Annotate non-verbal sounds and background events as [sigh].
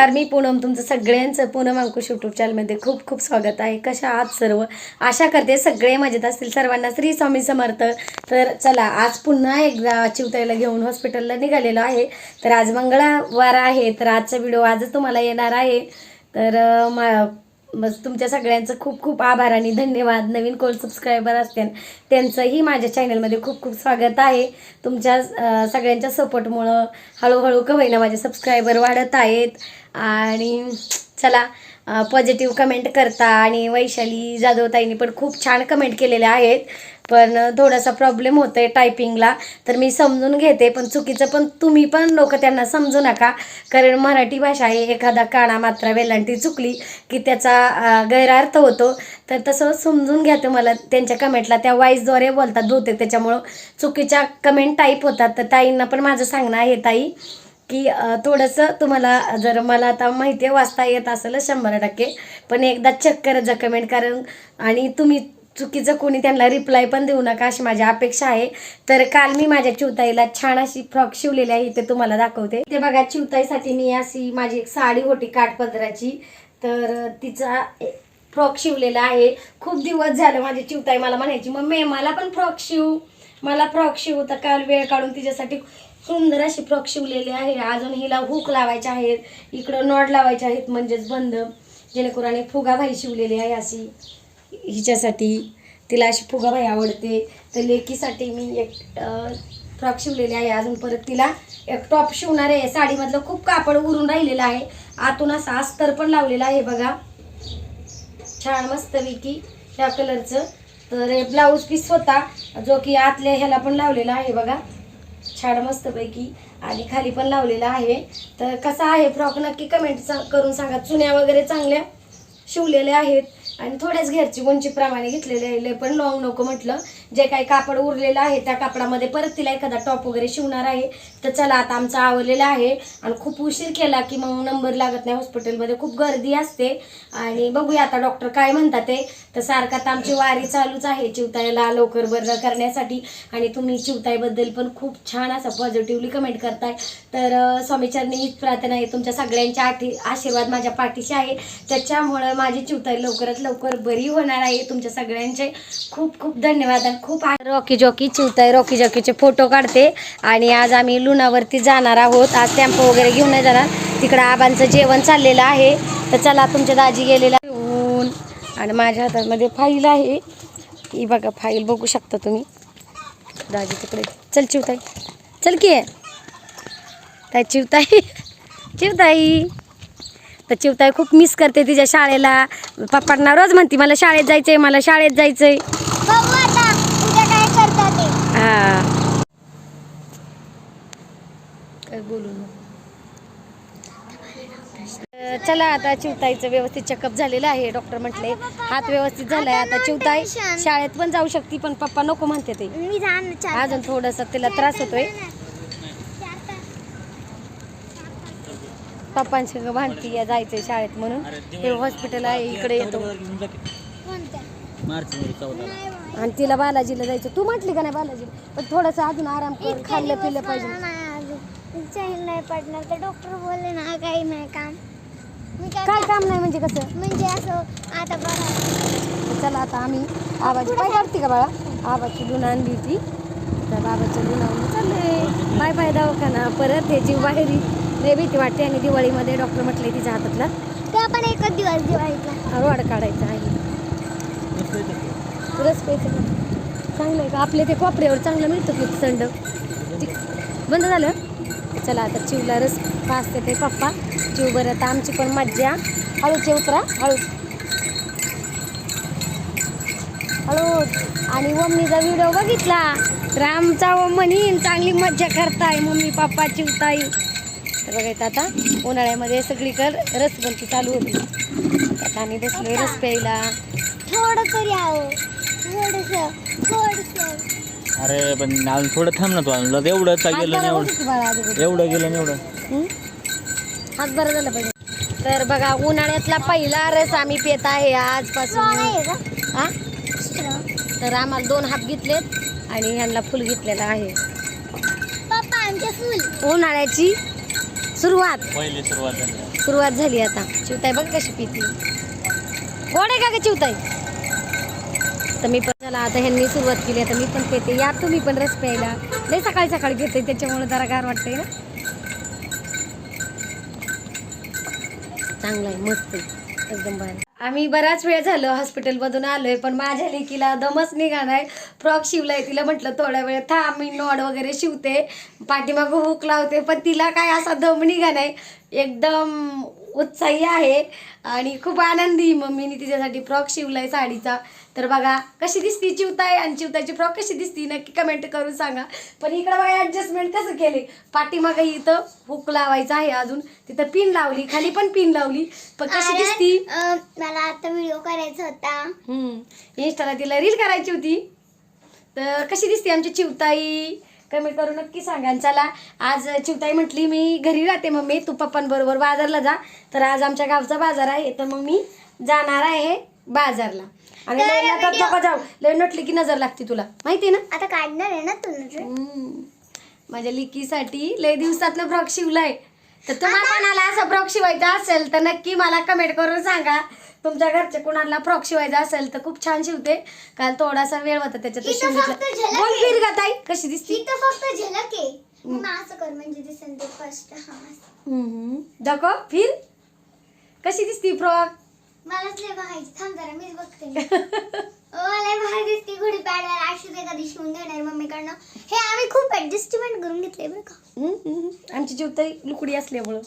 नमस्कार मी पूनम. तुमचं सगळ्यांचं पूनम अंकुश यूट्यूब चॅनलमध्ये खूप खूप स्वागत आहे. कशा आहात सर्व? आशा करते सगळे मजेत असतील. सर्वांना श्री स्वामी समर्थ. तर चला आज पुन्हा एकदा चिवताईला घेऊन हॉस्पिटलला निघालेलो आहे. तर आज मंगळवार आहे तर आजचा व्हिडिओ आजच तुम्हाला येणार आहे. तर मा बस तुमच्या सगळ्यांचं खूप खूप आभार आणि धन्यवाद. नवीन कोण सबस्क्रायबर असतील त्यांचंही माझ्या चॅनलमध्ये खूप खूप स्वागत आहे. तुमच्या सगळ्यांच्या सपोर्टमुळं हळूहळू का होईना माझे सबस्क्रायबर वाढत आहेत. आणि चला पॉझिटिव्ह कमेंट करता आणि वैशाली जाधवताईंनी पण खूप छान कमेंट केलेल्या आहेत. पण थोडासा प्रॉब्लेम होतो आहे टायपिंगला तर मी समजून घेते पण चुकीचं पण तुम्ही पण लोक त्यांना समजू नका. कारण मराठी भाषा आहे एखादा काना मात्रा वेलांटी चुकली की त्याचा गैरार्थ गैरअर्थ होतो. तर तसं समजून घ्या तुम्हाला त्यांच्या कमेंटला त्या वॉईसद्वारे बोलतात बहुतेक. त्याच्यामुळं चुकीच्या कमेंट टाईप होतात. तर ताईंना पण माझं सांगणं आहे ताई. की थोडंसं तुम्हाला जर मला आता माहिती आहे वाचता येत असेल शंभर टक्के पण एकदा चेक करत जा कमेंट कारण आणि तुम्ही चुकीचं कोणी त्यांना रिप्लाय पण देऊ नका अशी माझी अपेक्षा आहे. तर काल मी माझ्या चिवताईला छान अशी फ्रॉक शिवलेली आहे ते तुम्हाला दाखवते. ते बघा चिवताईसाठी मी अशी माझी एक साडी होती काठपदराची. तर तिचा फ्रॉक शिवलेला आहे. खूप दिवस झालं माझी चिवताई मला म्हणायची मग मला पण फ्रॉक शिव. मला फ्रॉक शिव. तर काल वेळ काढून तिच्यासाठी सुंदर अशी फ्रॉक शिवलेली आहे. अजून हिला हुक लावायचे आहेत. इकडं नॉड लावायचे आहेत म्हणजेच बंद. जेणेकरून आणि फुगाबाई शिवलेली आहे अशी. हिच्यासाठी तिला अशी फुगाभाई आवडते. तर लेकीसाठी मी एक फ्रॉक शिवलेली आहे. अजून परत तिला एक टॉप शिवणार आहे. साडीमधलं खूप कापड उरून राहिलेलं आहे. आतून असा अस्तर पण लावलेला आहे बघा. छान मस्तपैकी ह्या कलरचं. तर ब्लाऊज पीस होता. जो की आतल्या ह्याला पण लावलेला आहे बघा. छान मस्तपैकी आणि खाली पण लावलेला आहे. तर कसा आहे फ्रॉक नक्की कमेंट करून सांगा. चुन्या वगैरे चांगल्या शिवलेल्या आहेत. आणि थोड्याच घेरची उंचीप्रमाणे घेतलेले आहे. लय पण लॉंग नको म्हटलं. जे काही कापड उरलेलं आहे त्या कापडामध्ये परत तिला एखादा टॉप वगैरे शिवणार आहे. तर चला आता आमचं आवरलेलं आहे. आणि खूप उशीर केला की मग नंबर लागत नाही हॉस्पिटलमध्ये खूप गर्दी असते. आणि बघूया आता डॉक्टर काय म्हणतात ते. तर सारखं आता आमची वारी चालूच आहे चिवतायला लवकर बरं करण्यासाठी. आणि तुम्ही चिवताईबद्दल पण खूप छान असं पॉझिटिव्हली कमेंट करताय. तर स्वामीचरणी हीच प्रार्थना आहे. तुमच्या सगळ्यांच्या आठी आशीर्वाद माझ्या पाठीशी आहे. त्याच्यामुळं माझी चिवताई लवकरात लवकर बरी होणार आहे. तुमच्या सगळ्यांचे खूप खूप धन्यवाद आणि खूप रॉकी जॉकी चिवताई रॉकी जॉकीचे फोटो काढते. आणि आज आम्ही लुणावरती जाणार आहोत. आज टेम्पो वगैरे घेऊन नाही जाणार. तिकडं आबांचं जेवण चाललेलं आहे. तर चला तुमच्या दाजी गेलेला घेऊन आणि माझ्या हातामध्ये फाईल आहे. ही बघा फाईल बघू शकता तुम्ही. दाजी तिकडे. चल चिवताई. चल की. आहे ताई चिवताई. [laughs] चिवताई. तर चिवताई खूप मिस करते तिच्या शाळेला. पप्पांना रोज म्हणते मला शाळेत जायचंय मला शाळेत जायचंय. बघू आता उद्या काय करतात ते. हा. काय बोलू चला आता चिवताईचं व्यवस्थित चेकअप झालेलं आहे. डॉक्टर म्हटले हात व्यवस्थित झालाय आता. चिवताई शाळेत पण जाऊ शकते पण पप्पा नको म्हणते ते. अजून थोडस तिला त्रास होतोय. पप्पांशी भांडती या जायचंय शाळेत म्हणून. हे हॉस्पिटल आहे इकडे येतो. मार्च मध्ये आणि तिला बालाजीला जायचं. तू म्हटली का नाही बालाजीला पण थोडंसं अजून आराम कर खाल्लं पिल्लं पाहिजे. चालेल नाही पडणार तर डॉक्टर बोलले ना काही नाही काम. मी काय काय काम नाही म्हणजे कसं? म्हणजे असं आता बघा तर चला आता आम्ही आबाची पाय काढते का बाळा? आबाची लुणं आणली होती. तर बाबाच्या लुणावून चालले बाय बाय दवाखाना. परत हे जीव बाहेरी लय भीती वाटते आणि दिवाळीमध्ये डॉक्टर म्हटले तिच्या हातातला. ते आपण एकच दिवस दिवाळीतला. रोड काढायचा आहे. रस प्यायचं? चांगलं आहे का? आपले ते कोपऱ्यावर चांगलं मिळतं की थंड. बंद झालं? चला आता चिवला रस पाचते ते पप्पा. चिव बरं आता आमची पण मज्जा. हळूचे उतरा हळू. हळू. आणि मम्मीचा व्हिडिओ बघितला. तर आमचा म्हणीन चांगली मज्जा करताय मम्मी पप्पा चिवताई. तर बघायचं आता उन्हाळ्यामध्ये सगळीकडे रसबंती चालू होती. आता आम्ही बसलोय रस प्यायला थोडं तरी थोडस थोडस. अरे पण अजून थोडं थांब ना तू. अजून एवढं चा गेलं नाही एवढं? एवढं गेलं नाही एवढं. हं? हात बरं झालं पाहिजे. तर बघा उन्हाळ्यातला पहिला रस आम्ही पेत आहे आजपासून. आहे का? हा. तर आम्हाला दोन हात घेतलेत आणि ह्यांना फुल घेतलेलं आहे. उन्हाळ्याची सुरुवात. पहिली सुरुवात झाली. सुरुवात झाली आता. चिवताई बघ कशी पिती. गोड आहे का ग चिवताई तर मी पण चला आता ह्यांनी सुरुवात केली आता मी पण पेते. या तुम्ही पण रस प्यायला. लय सकाळी सकाळी घेते त्याच्यामुळे जरा गार वाटतंय ना. चांगलं आहे मस्त आहे. एकदम बाहेर. आम्ही बराच वेळ झालो हॉस्पिटलमधून आलोय पण माझ्या लेकीला दमच निघा फ्रॉक शिवलाय तिला म्हटलं थोड्या वेळ थांब मी नॉड वगैरे शिवते. पाठीमागं हुक लावते. पण तिला काय असा दम निघा नाही एकदम उत्साही आहे आणि खूप आनंदी मम्मीने तिच्यासाठी फ्रॉक शिवलाय साडीचा. तर बघा कशी दिसती चिवताय आणि चिवताची फ्रॉक कशी दिसती नक्की कमेंट करून सांगा. पण इकडं बघा ऍडजस्टमेंट कसं केले पाठीमागं इथं हुक लावायचं आहे अजून. तिथं पिन लावली खाली पण पिन लावली. पण कशी दिसती? मला आता व्हिडिओ करायचा होता. हम्म इंस्टाला तिला रील करायची होती. तर कशी दिसते आमची चिवताई? कमेंट करून नक्की सांगा चला आज चिवताई म्हटली मी घरी राहते मम्मी तू पप्पांबरोबर बाजारला जा. तर आज आमच्या गावचा बाजार आहे तर मग मी जाणार आहे बाजारला. आणि लय नटत नको जाऊ लय नटली की नजर लागते तुला. माहिती आहे ना? आता काढणार आहे ना तू नजर? हम्म. माझ्या लिकीसाठी लय दिवसातलं फ्रॉक शिवलाय. तर तुम्हाला कोणाला असं फ्रॉक शिवायचा असेल तर नक्की मला कमेंट करून सांगा. तुमच्या घरचे कोणाला फ्रॉक शिवायचा असेल तर खूप छान शिवते. काल थोडासा वेळ होता त्याच्यात फक्त झलक बोल आहे. फिर ताई कशी दिसती? ती तर फक्त झलक आहे. मग असं कर म्हणजे दिसेल ते फर्स्ट हा असं. हम्म. दाखव फिर. कशी दिसती फ्रॉक मलाच लय बघायची. थांब जरा मीच बघते. [laughs] दिसते कधी शिवून मम्मीकडनं. हे आम्ही खूप ऍडजस्टमेंट करून घेतले बरं का. आमची जीवताई लुकडी असल्यामुळं.